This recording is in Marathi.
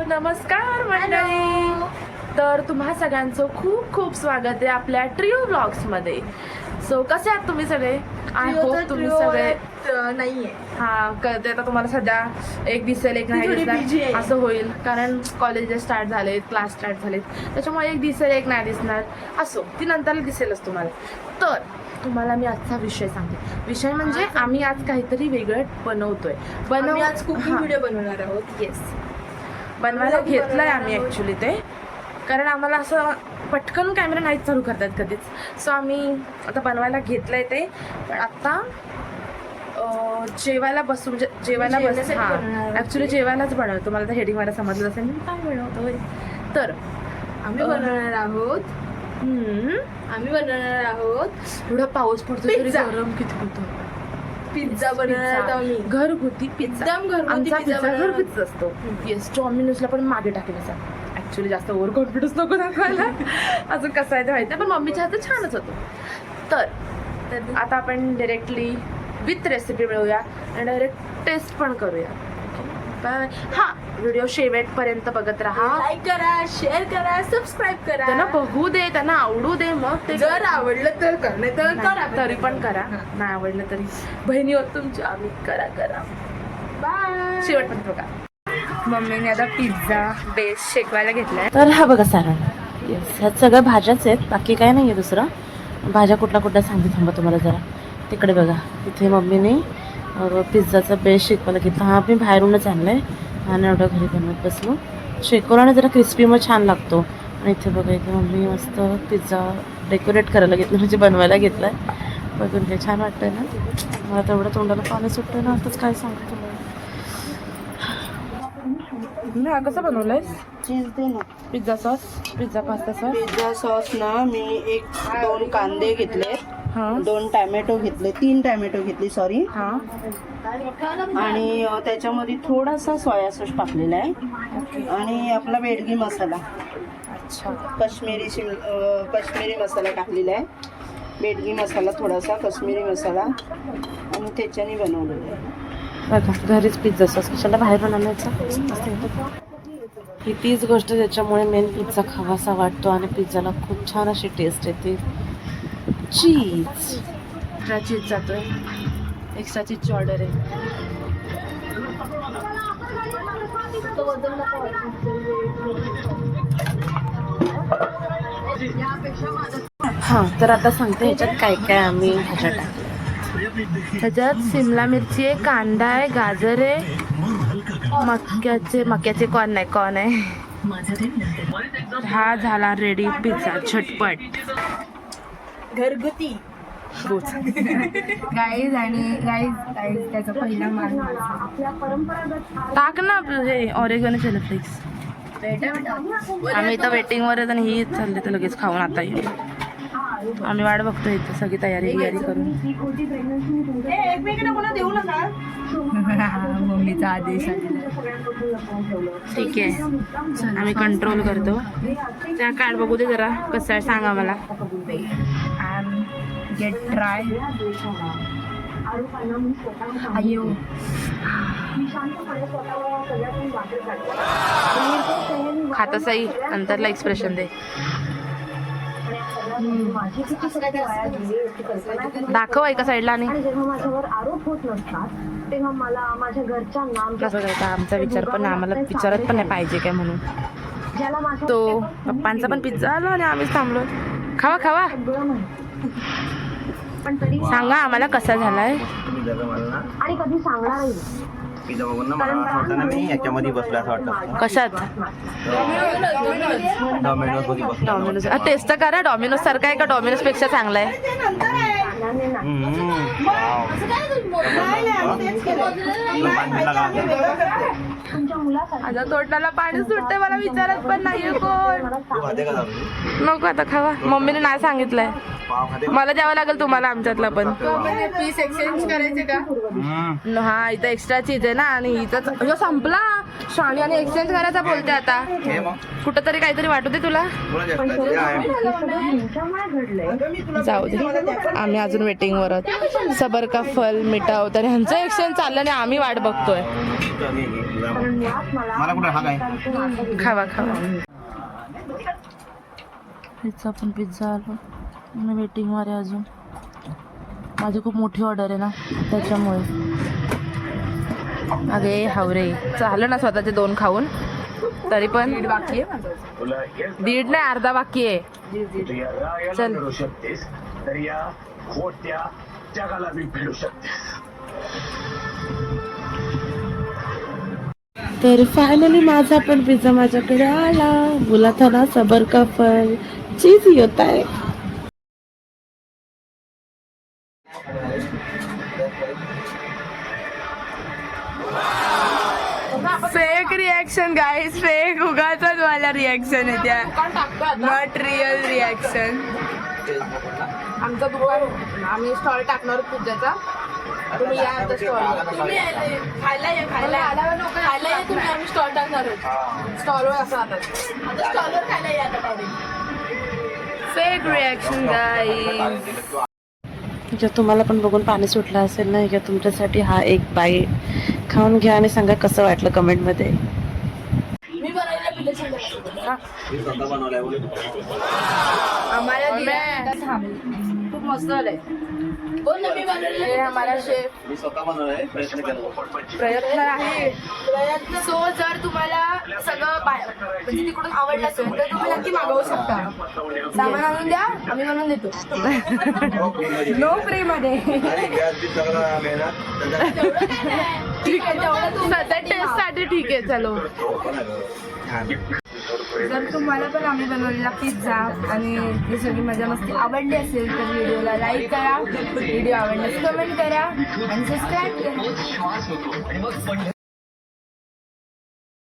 नमस्कार मंडळी. तर तुम्हा सगळ्यांचं खूप खूप स्वागत आहे आपल्या ट्रिओ ब्लॉग्समध्ये. सो कसे आहात तुम्ही सगळे? आय होप तुम्ही सगळे नाहीये. हा कळते आता तुम्हाला सध्या एक दिसेल एक नाही दिसणार. असं होईल. कारण कॉलेजेस स्टार्ट झालेत क्लास स्टार्ट झालेत. त्याच्यामुळे एक दिसेल एक नाही दिसणार. असो ती नंतर दिसेलच तुम्हाला. तर तुम्हाला मी आजचा विषय सांगते. विषय म्हणजे आम्ही आज काहीतरी वेगळं बनवतोय. आम्ही आज हा. व्हिडिओ बनवणार आहोत. येस बनवायला घेतलंय आम्ही ॲक्च्युली ते. कारण आम्हाला असं पटकन कॅमेरा नाहीच चालू करतात कधीच. सो आम्ही आता बनवायला घेतलंय ते. पण आता अं, जेवायला बसू म्हणजे जेवायला बस हां. ॲक्च्युली जेवायलाच बनवतो. मला तर हेडिंग मला समजलं असेल. मी काय बनवतोय? तर आम्ही. बनवणार आहोत. आम्ही बनवणार आहोत. एवढा पाऊस पडतो तरी. गरम किती होतो. पिझ्झा बनवणार आहोत आम्ही. घरगुती पिझ्झा. एकदम घरगुती आमचा पिझ्झा पिझ्झा बनवणार. घरगुतीच असतो. येस डॉमिनोजला पण मागे टाकेल असा. ऍक्च्युली जास्त ओव्हर कॉन्फिडन्स नको दाखवायला. अजून कसं आहे ते माहिती पण मम्मीच्या हातात छानच होतो. तर तर आता आपण डिरेक्टली विथ रेसिपी मिळूया आणि डायरेक्ट टेस्ट पण करूया. बाय हा व्हिडिओ शेवटपर्यंत बघत राहा. लाईक करा शेअर करा सबस्क्राईब त्यांना करा बघू दे त्यांना आवडू दे मग ते जर आवडलं तर कर नाही तर करा तरी पण करा. नाही आवडलं तरी. बहिणी होत तुमच्या आम्ही करा करा. बाय शेवटपर्यंत बघा. मम्मीने आता पिझ्झा बेस शेकवायला घेतलाय. तर हा बघा सारण. येस ह्यात सगळ्या भाज्याच आहेत बाकी काय नाही आहे दुसरं. भाज्या कुठल्या कुठल्या सांगते थांबा तुम्हाला जरा. तिकडे बघा. इथे मम्मीने पिझ्झाचा बेस शेकवायला घेतला. हा मी बाहेरूनच आणला आहे आणि एवढं घरी बनवत बसलो. शेकवल्याने जरा क्रिस्पी मग छान लागतो. आणि इथे बघा इथे मम्मी मस्त पिझ्झा डेकोरेट करायला घेतलं. म्हणजे बनवायला घेतला आहे बघून काय छान वाटतंय ना? मला तेवढं तोंडाला पाणी सुटतं ना. आताच काय सांगतो तुम्हाला हा कसा बनवलाय चीज दे ना. Pizza sauce. Pizza pasta sauce. Pizza sauce ना मी एक दोन कांदे घेतले दोन टॅमॅटो घेतले तीन टॅमॅटो घेतली सॉरी हां. आणि त्याच्यामध्ये थोडासा सोया सॉस टाकलेला आहे. आणि आपला बेडगी मसाला. अच्छा. काश्मीरी शिम काश्मीरी मसाला टाकलेला आहे. बेडगी मसाला थोडासा काश्मीरी मसाला. आणि त्याच्याने बनवलेला आहे. बघा घरीच पिझ्झा सॉस कशाला मस्त येतो. ही तीच गोष्ट ज्याच्यामुळे मेन पिझ्झा खावासा वाटतो आणि पिझ्झाला खूप छान अशी टेस्ट येते. चीज. एक्स्ट्रा चीज जातोय. एक्स्ट्रा चीजची ऑर्डर आहे. हां तर आता सांगते ह्याच्यात काय काय आम्ही भाज्या ह्याच्यात शिमला मिरची आहे कांदा आहे गाजर आहे मक्याचे मक्याचे कॉन नाही कॉन आहे? हा झाला रेडी पिझ्झा झटपट. घरगुती. गाईज आणि गाईज गाईज त्याचा पहिला टाक ना आपलं हे ऑरेगन फ्लेक्स आम्ही इथं वेटिंगवर आहेत आणि ही चालली तर लगेच खाऊन आता येईल. आम्ही वाट बघतो इथं सगळी तयारी बियारी करून. देऊ नका. मम्मीचा आदेश ठीक आहे. आम्ही कंट्रोल करतो. त्या कार्ड बघू दे जरा. कसं आहे सांगा मला. गेट ट्राय अयो खाता सही नंतरला एक्सप्रेशन दे. दाखव एका साईडला आणि. माझ्यावर आरोप होत नसतात तेव्हा मला माझ्या घरच्यांना आमचा विचार पण आम्हाला विचारत पण नाही पाहिजे काय म्हणून. तो पप्पांचा पण पिझ्झा आला आणि आम्हीच थांबलो. खावा खावा. पण तरी सांगा आम्हाला कसा झालाय. आणि कधी नाही. याच्यामध्ये बसलो असं वाटतं. कशात? डॉमिनोज टेस्ट तर करा डॉमिनोज सारखा आहे का डॉमिनोजपेक्षा चांगला आहे? नाही. तुला पाणी माझ्या तोंडाला सुटते मला विचारत पण नाहीये कोण? नको आता खावा. मम्मीने नाही सांगितलंय? मला द्यावं लागेल तुम्हाला आमच्यातला पण. पीस एक्सचेंज करायचे का? हा इथं एक्स्ट्रा चीज आहे ना आणि इथं संपला. शाणी आणि एक्सचेंज करायचा बोलते आता. हे कुठं तरी काहीतरी वाटू दे तुला. हे जाऊ दे. आम्ही अजून वेटिंगवर आहोत सबर का फल मिठाव तर ह्यांचं एक्सचेंज चाललं नाही आम्ही वाट बघतोय. मला कुठे हा काय? खावा खावा. पण पिझ्झा आलो. मी वेटिंगवर आहे अजून. माझी खूप मोठी ऑर्डर आहे ना त्याच्यामुळे. अगे हावरे. झालं ना स्वतःचे दोन खाऊन. तरी पण बाकी आहे दीड नाही अर्धा बाकी आहे. चल. तर या खोट्या जगाला मी फिरू शकतेस. तर फायनली माझा पण पिझ्झा माझ्याकडे आला. बोला था ना सबर का फल? चीज ही होता है फेक रिॲक्शन गाईज फेक उगाच मला रिॲक्शन आहे त्या नॉट रिअल रिॲक्शन आमचं दुकान आम्ही स्टॉल टाकणार पिझ्झाचा तुम्ही या आता स्टॉल तुम्ही खायला या खायला खायला या तुम्ही आम्ही स्टॉल टाकणार स्टॉलवर असं आता स्टॉलवर खायला या फेक रिॲक्शन गाईज जर तुम्हाला पण बघून पाणी सुटलं असेल ना किंवा तुमच्यासाठी हा एक बाईट खाऊन घ्या आणि सांगा कसं वाटलं कमेंटमध्ये आम्हाला खूप मस्त झालंय. हे आम्हाला शेफ मी स्वतः बनवलाय प्रयत्न आहे. सो जर तुम्हाला सगळं बाहेर म्हणजे तिकडून आवडलं असेल तर तुम्ही नक्की मागवू शकता. सामान आणून द्या आम्ही बनवून देतो. नो फ्री मध्ये. ठीक आहे सध्या टेस्टसाठी ठीक आहे चलो. जर तुम्हाला पण आम्ही बनवलेला पिझ्झा आणि ही सगळी मजा मस्ती आवडली असेल तर व्हिडिओला लाईक करा. व्हिडिओ आवडल्यास कमेंट करा आणि सबस्क्राईब करा.